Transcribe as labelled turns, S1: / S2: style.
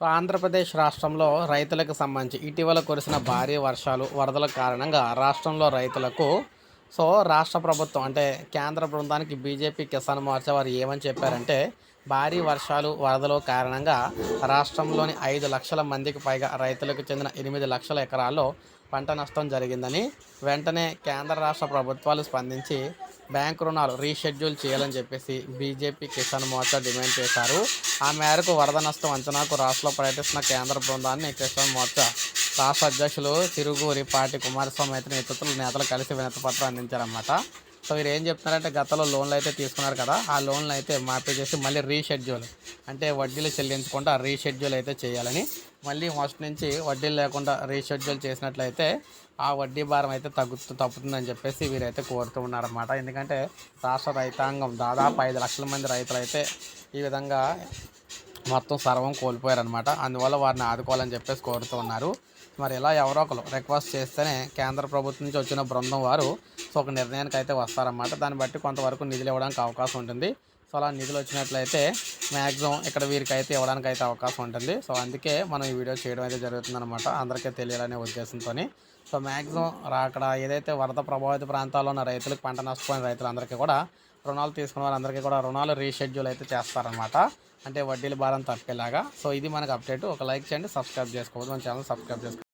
S1: So Andhra Pradesh రాష్ట్రంలో రైతులకు సంబంధించి ఇటీవల కురిసిన భారీ వర్షాలు వరదల కారణంగా రాష్ట్రంలో రైతులకు సో రాష్ట్ర ప్రభుత్వం అంటే కేంద్ర బృందానికి బీజేపీ కిసాన్ మోర్చా వారు ఏమని చెప్పారంటే భారీ వర్షాలు వరదల కారణంగా రాష్ట్రంలోని ఐదు లక్షల మందికి పైగా రైతులకు చెందిన ఎనిమిది లక్షల ఎకరాల్లో పంట నష్టం జరిగిందని వెంటనే కేంద్ర రాష్ట్ర ప్రభుత్వాలు స్పందించి బ్యాంకు రుణాలు రీషెడ్యూల్ చేయాలని చెప్పేసి బీజేపీ కిసాన్ మోర్చా డిమాండ్ చేశారు. ఆ మేరకు వరద నష్టం అంచనాకు రాష్ట్రంలో పర్యటిస్తున్న కేంద్ర బృందాన్ని కిసాన్ మోర్చా రాష్ట్ర అధ్యక్షులు తిరుగురి పాటి కుమారస్వామి అయితే నేతృత్వంలో నేతలు కలిసి వినతిపత్రం అందించారన్నమాట. సో మీరు ఏం చెప్తున్నారంటే గతంలో లోన్లు అయితే తీసుకున్నారు కదా ఆ లోన్లు అయితే మాఫీ చేసి మళ్ళీ రీషెడ్యూల్. అంటే వడ్డీలు చెల్లించకుండా రీషెడ్యూల్ అయితే చేయాలని మళ్ళీ ఫస్ట్ నుంచి వడ్డీలు లేకుండా రీషెడ్యూల్ చేసినట్లయితే ఆ వడ్డీ భారం అయితే తగ్గుతూ తప్పుతుందని చెప్పేసి వీరైతే కోరుతూ ఉన్నారన్నమాట. ఎందుకంటే రాష్ట్ర రైతాంగం దాదాపు ఐదు లక్షల మంది రైతులు అయితే ఈ విధంగా మొత్తం సర్వం కోల్పోయారనమాట అందువల్ల వారిని ఆదుకోవాలని చెప్పేసి కోరుతూ ఉన్నారు. మరి ఇలా ఎవరో ఒకరు రిక్వెస్ట్ చేస్తేనే కేంద్ర ప్రభుత్వం నుంచి వచ్చిన బృందం వారు సో ఒక నిర్ణయానికి అయితే వస్తారన్నమాట. దాన్ని బట్టి కొంతవరకు నిధులు ఇవ్వడానికి అవకాశం ఉంటుంది. సో అలా నిధులు వచ్చినట్లయితే మ్యాక్సిమం ఇక్కడ వీరికి అయితే ఇవ్వడానికి అయితే అవకాశం ఉంటుంది. సో అందుకే మనం ఈ వీడియో చేయడం అయితే జరుగుతుందన్నమాట. అందరికీ తెలియాలనే ఉద్దేశంతో సో మ్యాక్సిమం అక్కడ ఏదైతే వరద ప్రభావిత ప్రాంతాల్లో ఉన్న రైతులకు పంట నష్టపోయిన రైతులందరికీ కూడా రుణాలు తీసుకున్న వాళ్ళందరికీ కూడా రుణాలు రీషెడ్యూల్ అయితే చేస్తారనమాట అంటే వడ్డీల భారం తప్పేలాగా. సో ఇది మనకు అప్డేట్ ఒక లైక్ చేయండి సబ్స్క్రైబ్ చేసుకోవద్దు. మన ఛానల్ సబ్స్క్రైబ్ చేసుకోండి